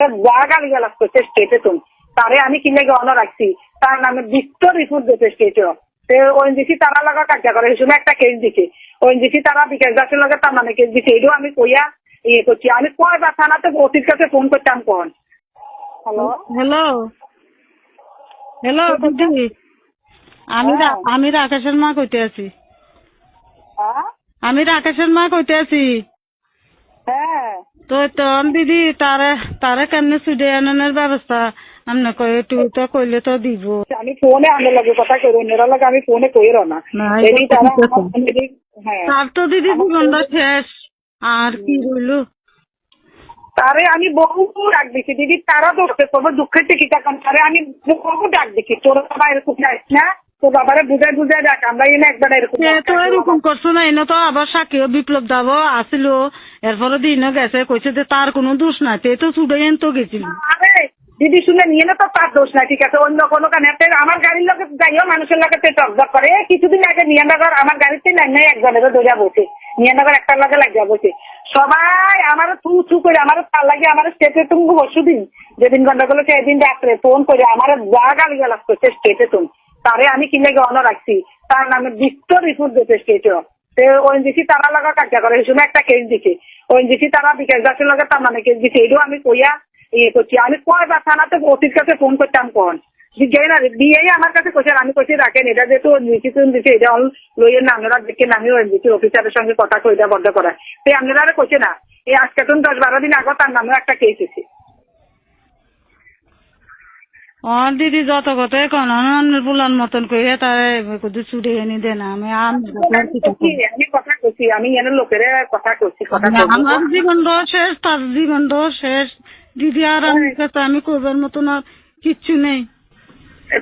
যা গালি করছে স্টেটে তুমি তারে আমি কিনে গহনা রাখছি? তার নামে বিস্ত রিপোর্ট দিতে স্টেটে সে ওএনজিসি তারা লাগা কার্য করে। এই একটা কেস দিছে। ওএনজিসি তারা বিকাশ দাসের লগে তার নামে কেস দিছে। এটাও আমি কইয়া ইয়ে করছি। আমি কয়বার থানাতে ওসির কাছে ফোন করতাম কখন হ্যালো হ্যালো হ্যালো দিদি আমি আমি রাকেশের মা কইতে আছি। আমি রাকেশের মা কইতে আছি। হ্যাঁ। তো তখন দিদি তারে তারে কেমনে সুদে আনানোর ব্যবস্থা? আমনে কই একটু তো কইলে তো দিব। আমি ফোনে আমার লগে কথা কই অন্যরা লগে আমি ফোনে কইর না। এটা তারা। আমার হ্যাঁ। তার তো দিদি জীবনটা শেষ। আর কি রইল তারে আমি বহু ডাক দিছি। দিদি তারা পারব দুঃখের টিকিট এখন তারে আমি বহু ডাক দিছি। তোর এরকম যাইস না তোর বাবারে বুঝাই বুঝাই ডাক আমরা এনে একবার এরকম তো এরকম করছ না এনে তো আবার বিপ্লব দাব আসিল এরপরে দিনও গেছে কইছে যে তার কোনো দোষ না সে তো ছুটে তো গেছিল। আরে দিদি শুনে নিয়ে না তো তার দোষ নাই ঠিক আছে অন্য কোনো কানে আমার গাড়ির লোকে যাইও মানুষের লোকে টকবক করে। কিছুদিন আগে নিয়ানগর আমার গাড়িতে নাই নাই একজনের দৌড়া বসে নিয়ানগর একটার লগে লাগিয়া বসে। সবাই আমার থু থু করে আমার তার লাগে আমার স্টেটে তুমি বসু দিন যেদিন গন্ডগোল সেদিন রাত্রে ফোন করে আমার যা গালি গালাজ করছে স্টেটে তুমি তারে আমি কিনে গহনা রাখছি। তার নামে বিস্ত রিপোর্ট স্টেটে সে ওএনজিসি তারা লাগা কার্য করে। সময় একটা কেস দিছে ওএনজিসি তারা বিকাশ দাসের লগে তার নামে কেস দিছে এটাও আমি কইয়া ইয়ে করছি। আমি কয়বার থানাতে ওসির কাছে ফোন করতাম কখন যাই না দিয়ে আমার কাছে কোথায় আমি কোথায় রাখেন, এটা যেহেতু দিচ্ছে এটা অল না, আপনারা দেখে আমি ওএনজিসি অফিসারের সঙ্গে কথা কইটা বদ্ধ করা। তো আপনারা কোচে না, এই আজকে তুমি দশ বারো দিন আগে তার নামেও একটা কেস এসে ও দিদি যত কথাই কোন পুলার মতন কইয়া তারে কুদু ছুটে এনে দেন আমি আমি আমি কথা করছি আমি এনে লোকের কথা করছি কথা আমার জীবনটাও শেষ তার জীবনটাও শেষ। দিদি আর আমার কাছে আমি কইবার মতন আর কিচ্ছু নেই।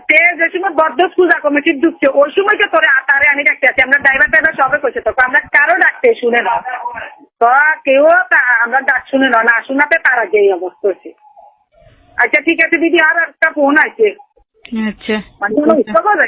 তে যে সময় বদ্ধ পূজা কমিটির ঢুকছে ওই সময় তো তোরে আতারে আমি ডাকতে আছি আমরা ড্রাইভার ড্রাইভার সবে করছে তো আমরা কারও ডাকতে শুনে না। তো কেউ আমরা ডাক শুনে না না শোনাতে তারা যে এই অবস্থা হচ্ছে আচ্ছা ঠিক আছে দিদি আর একটা ফোন আছে। আচ্ছা। মানে কোনো উৎসব হবে